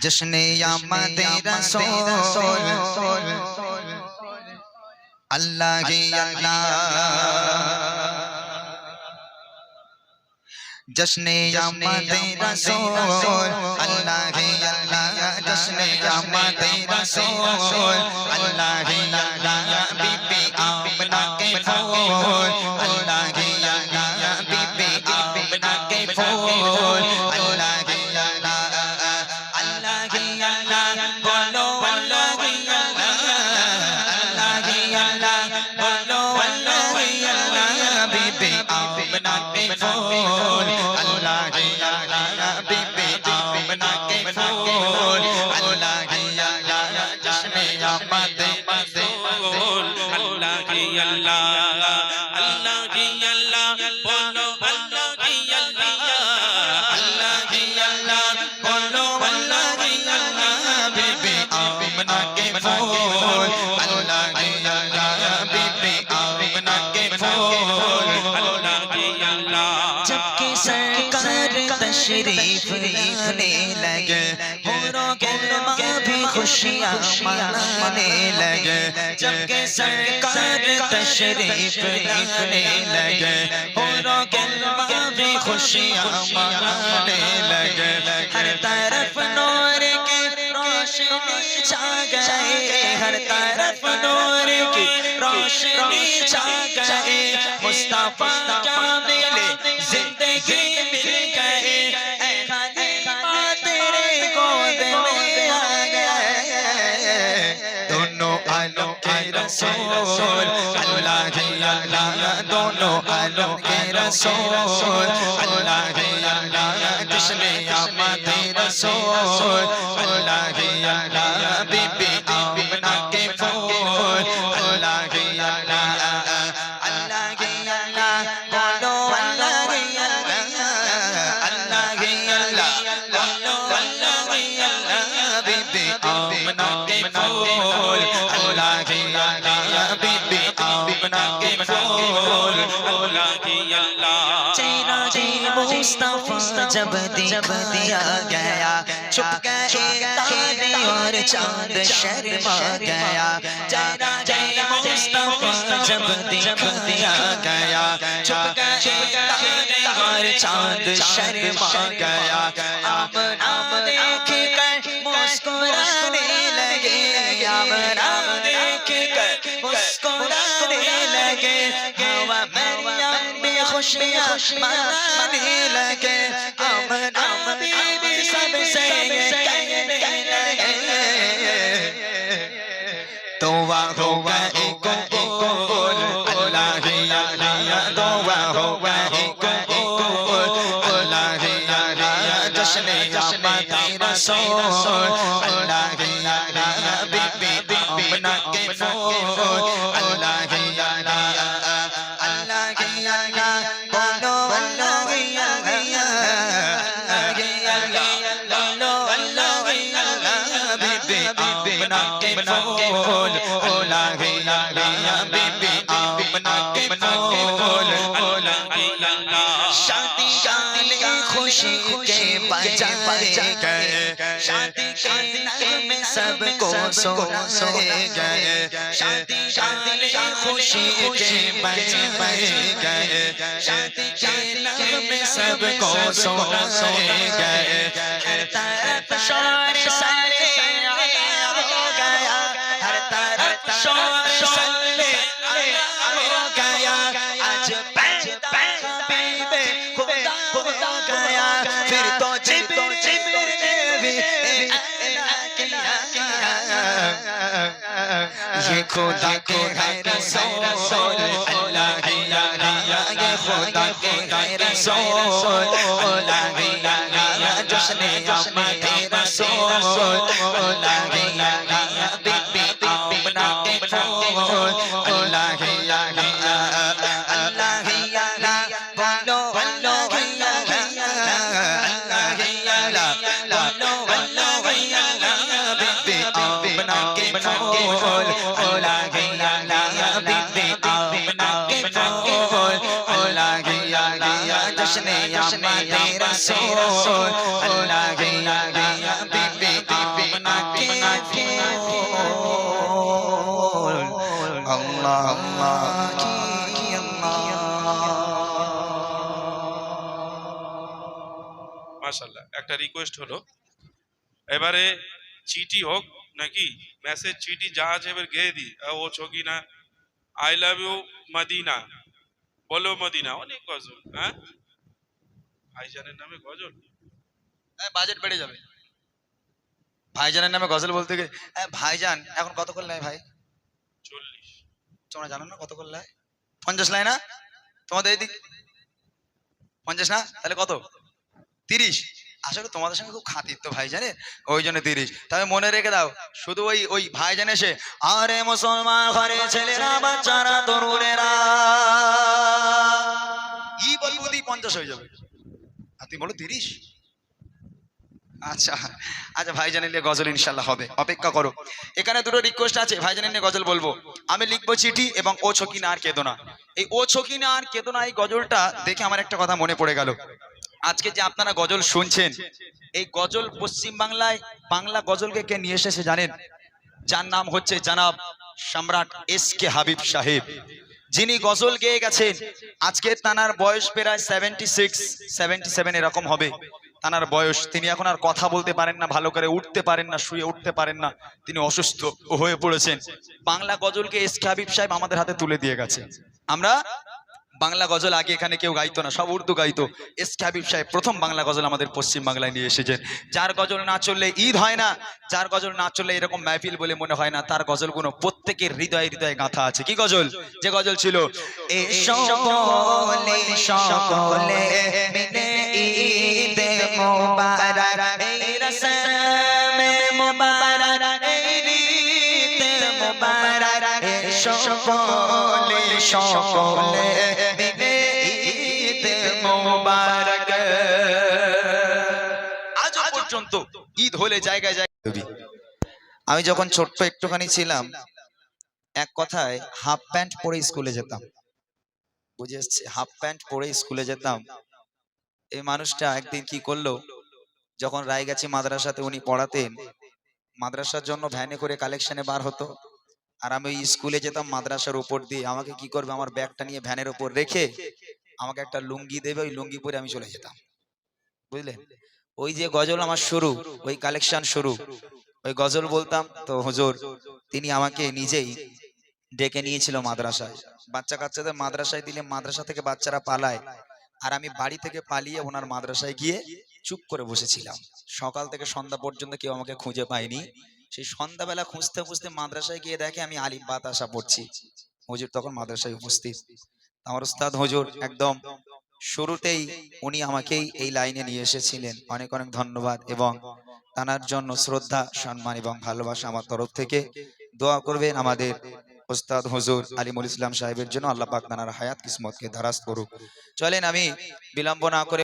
জশ্নে আমাদের রাসূল আল্লাহ রে আল্লাহ জশ্নে আমাদের রাসূল আল্লাহ রে আল্লাহ জশ্নে আমাদের রাসূল আল্লাহ রে আল্লাহ जश्न आमद রসূল আল্লাহ কি আল্লাহ আল্লাহ কি আল্লাহ বলো আল্লাহ কি আল্লাহ अल्लाह ही अल्लाह बोलो अल्लाह ही अल्लाह बीबी आमना के फूल अल्लाह ही अल्लाह बीबी आमना के फूल আল্লাহ কি আল্লাহ जबकि सरकार तशरीफ लाने लगे होरों के माँ भी खुशियाँ मनाने लगे। जबकि सरकार तशरीफ़ लाने लगे। होरों के माँ भी खुशियाँ मनाने लगे। हर तरफ़ नूर के रोशनी छा गए हर तरफ़ नूर की रोशनी छा गए मुस्तफ़ा मिले दोनों आलम के रसूल अल्लाह ही अल्लाह जिसने आमद रसूल अल्लाह ही अल्लाह बीबी मोर अल्लाह की अल्लाह। चेहरा जी मुस्तफ़ा जब जब दिया गया छुप गए तारे और चाँद शर्मा गया। चेहरा जी मुस्तफ़ा जब जब दिया गया छुप गए तारे और चाँद शर्मा गया। खुशियाँ मनाने लगे आमना बीबी सबसे कहने लगे तो होगा एक कबूल अल्लाह ही अल्लाह दुआ होगा एक कबूल अल्लाह ही अल्लाह जश्न आमद रसूल अल्लाह ही आमना के बोल ओला गैला गैया बीबी खुशी गए शादी के नाम सबको सोना गए खुशी गए शादी के नाम सबको सो सोए गए। हर तरफ़ ये खुदा के है रसूल अल्लाह ही अल्लाह ये खुदा के है रसूल अल्लाह ही अल्लाह जश्न आमद रसूल अल्लाह ही شان মাশাআল্লাহ একটা রিকোয়েস্ট হলো এবারে চিঠি হোক নাকি মেসেজ চিঠি যা আছে এবার গেয়ে দিই। ও ছকি না আই লাভ ইউ মদিনা বলো মদিনা অনেক কজন হ্যাঁ? ভাইজানের নামে গজল? বাজেট বেড়ে যাবে। ভাইজানের নামে গজল বলতে গেলে হ্যাঁ, ভাইজান এখন কত করে নেয় ভাই? চল্লিশ। তোমরা জানো না কত করে নেয়? পঞ্চাশ না? তোমাদের পঞ্চাশ না? তাহলে কত? তিরিশ। আসলে তোমাদের সঙ্গে খুব খাতির তো ভাই জানে ওই জন্য তিরিশ। তবে মনে রেখে দাও শুধু ওই ওই ভাই জানে এসে আরে মুসলমান ঘরে ছেলেরা বাচ্চারা তরুণেরা। ই বলব পঞ্চাশ হয়ে যাবে। তুমি বলো তিরিশ? আচ্ছা আচ্ছা ভাইজানের নিয়ে গজল ইনশাল্লাহ হবে, অপেক্ষা করো। এখানে দুটো রিকোয়েস্ট আছে, ভাইজানের নিয়ে গজল বলব। আমি লিখব চিঠি এবং ও ছকিনা আর কেদোনা। এই ও ছকিনা আর কেদোনা, এই গজলটা দেখে আমার একটা কথা মনে পড়ে গেল। আজকে যে আপনারা গজল শুনছেন, এই গজল পশ্চিম বাংলায় বাংলা গজলকে কে নিয়ে এসেছে জানেন? যার নাম হচ্ছে জানাব সম্রাট এস কে হাবিব সাহেব। যিনি গজল গেয়ে গেছেন আজকে তানার বয়স প্রায় সেভেন্টি সিক্স সেভেন্টি সেভেন এরকম হবে। তানার বয়স, তিনি এখন আর কথা বলতে পারেন না, ভালো করে উঠতে পারেন না, শুয়ে উঠতে পারেন না, তিনি অসুস্থ হয়ে পড়েছেন। বাংলা গজলকে এস কে হাবিব সাহেব আমাদের হাতে তুলে দিয়ে গেছে। আমরা বাংলা গজল আগে এখানে কেউ গাইতো না, সব উর্দু গাইতো। এস কে হাবিব সাহেব প্রথম বাংলা গজল আমাদের পশ্চিম বাংলায় নিয়ে এসেছেন। যার গজল না চললে ঈদ হয় না, যার গজল না চললে এরকম মাহফিল বলে মনে হয় না, তার গজলগুলো প্রত্যেকের হৃদয়ে হৃদয়ে গাঁথা আছে। কি গজল? যে গজল ছিল সকলে সকলে মিলে ঈদ মোবারক আজ পর্যন্ত ঈদ হলে জায়গায় আমি যখন ছোট্ট একটুখানি ছিলাম, এক কথায় হাফ প্যান্ট পরে স্কুলে যেতাম। বুঝে এসছে হাফ প্যান্ট পরে স্কুলে যেতাম। এই মানুষটা একদিন কি করল? যখন রায়গাছি মাদ্রাসাতে উনি পড়াতেন, মাদ্রাসার জন্য ভ্যানে করে কালেকশনে বার হতো। আর আমি স্কুলে যেতাম, মাদ্রাসার উপর দিয়ে। আমাকে কি করবে? আমার ব্যাগটা নিয়ে ভ্যানের উপর রেখে আমাকে একটা লুঙ্গি দেবে, ওই লুঙ্গি পরে আমি চলে যেতাম। বুঝলেন? ওই যে গজল আমার শুরু, ওই কালেকশন শুরু। ওই গজল বলতাম, তো হুজুর, তিনি আমাকে নিজেই ডেকে নিয়েছিল মাদ্রাসায়। বাচ্চা কাচ্চাদের মাদ্রাসায় দিলে মাদ্রাসা থেকে বাচ্চারা পালায়। আর আমি বাড়ি থেকে পালিয়ে ওনার মাদ্রাসায় গিয়ে চুপ করে বসেছিলাম। সকাল থেকে সন্ধ্যা পর্যন্ত কেউ আমাকে খুঁজে পায়নি। সেই সন্ধ্যাবেলা খুঁজতে খুঁজতে মাদ্রাসায় গিয়ে দেখে আমি আলিফ বাতাসা পড়ছি। হুজুর তখন মাদ্রাসায় উপস্থিত। আমার উস্তাদ হুজুর একদম শুরুতেই উনি আমাকেই এই লাইনে নিয়ে এসেছিলেন। অনেক অনেক ধন্যবাদ এবং তানার জন্য শ্রদ্ধা, সম্মান এবং ভালোবাসা আমার তরফ থেকে। দোয়া করবেন আমাদের ওস্তাদ হুজুর আলিমুল ইসলাম সাহেবের জন্য। আল্লাহ পাক তানার হায়াত, কিসমতকে দারাজ করুক। চলেন আমি বিলম্ব না করে